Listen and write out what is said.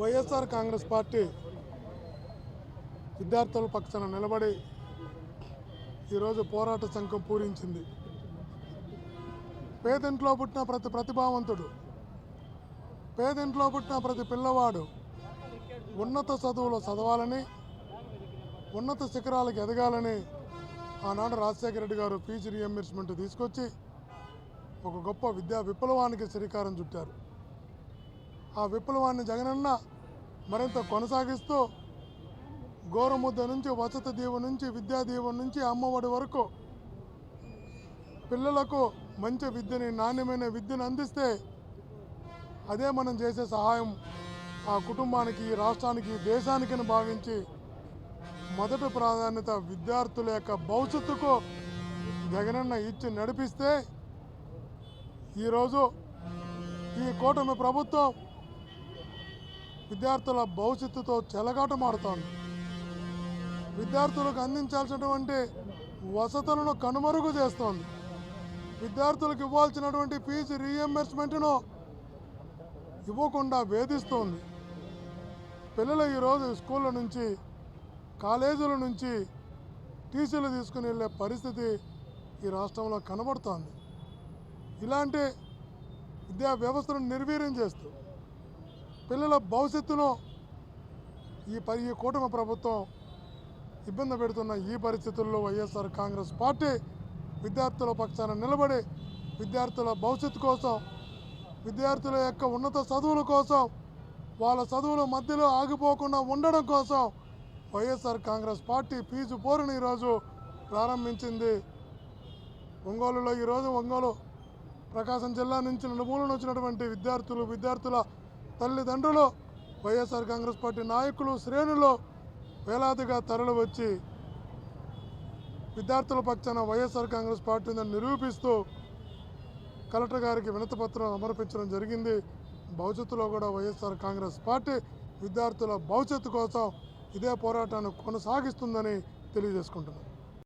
YSR Congress party విద్యార్థుల పక్షాన నిలబడి ఈరోజు పోరాట సంఘం పూరించింది. పేదింట్లో పుట్టిన ప్రతి ప్రతిభావంతుడు పేదింట్లో పుట్టిన ప్రతి పిల్లవాడు ఉన్నత చదువులు చదవాలని ఉన్నత శిఖరాలకు ఎదగాలని ఆనాడు రాజశేఖర రెడ్డి గారు ఫీజు రియంబర్స్మెంట్ తీసుకొచ్చి ఒక గొప్ప విద్యా విప్లవానికి శ్రీకారం చుట్టారు. ఆ విప్లవాన్ని జగనన్న మరింత కొనసాగిస్తూ గోరముద్ద నుంచి వసతి దీవెన నుంచి విద్యాదీవెన నుంచి అమ్మఒడి వరకు పిల్లలకు మంచి విద్యని నాణ్యమైన విద్యను అందిస్తే అదే మనం చేసే సహాయం ఆ కుటుంబానికి రాష్ట్రానికి ఈ దేశానికని భావించి మొదటి ప్రాధాన్యత విద్యార్థుల యొక్క భవిష్యత్తుకు జగనన్న ఇచ్చి నడిపిస్తే ఈరోజు ఈ కూటమి ప్రభుత్వం విద్యార్థుల భవిష్యత్తుతో చెలగాటమాడుతోంది విద్యార్థులకు అందించాల్సినటువంటి వసతులను కనుమరుగు చేస్తోంది. విద్యార్థులకు ఇవ్వాల్సినటువంటి ఫీజు రీఎంబర్స్మెంట్ను ఇవ్వకుండా వేధిస్తోంది. పిల్లలు ఈరోజు స్కూళ్ళ నుంచి కాలేజీల నుంచి టీసీలు తీసుకుని వెళ్ళే పరిస్థితి ఈ రాష్ట్రంలో కనబడుతోంది. ఇలాంటి విద్యా వ్యవస్థను నిర్వీర్యం చేస్తూ పిల్లల భవిష్యత్తును ఈ పరి ఈ కూటమి ప్రభుత్వం ఇబ్బంది పెడుతున్న ఈ పరిస్థితుల్లో వైఎస్ఆర్ కాంగ్రెస్ పార్టీ విద్యార్థుల పక్షాన నిలబడి విద్యార్థుల భవిష్యత్తు కోసం విద్యార్థుల యొక్క ఉన్నత చదువుల కోసం వాళ్ళ చదువుల మధ్యలో ఆగిపోకుండా ఉండడం కోసం వైఎస్ఆర్ కాంగ్రెస్ పార్టీ ఫీజు పోరును ఈరోజు ప్రారంభించింది. ఒంగోలులో ఈరోజు ఒంగోలు ప్రకాశం జిల్లా నుంచి నలుమూలన వచ్చినటువంటి విద్యార్థులు విద్యార్థుల తల్లిదండ్రులు వైఎస్ఆర్ కాంగ్రెస్ పార్టీ నాయకులు శ్రేణులు వేలాదిగా తరలి వచ్చి విద్యార్థుల పక్షాన వైఎస్ఆర్ కాంగ్రెస్ పార్టీని నిరూపిస్తూ కలెక్టర్ గారికి వినతిపత్రం సమర్పించడం జరిగింది. భవిష్యత్తులో కూడా వైఎస్ఆర్ కాంగ్రెస్ పార్టీ విద్యార్థుల భవిష్యత్తు కోసం ఇదే పోరాటాన్ని కొనసాగిస్తుందని తెలియజేసుకుంటున్నాం.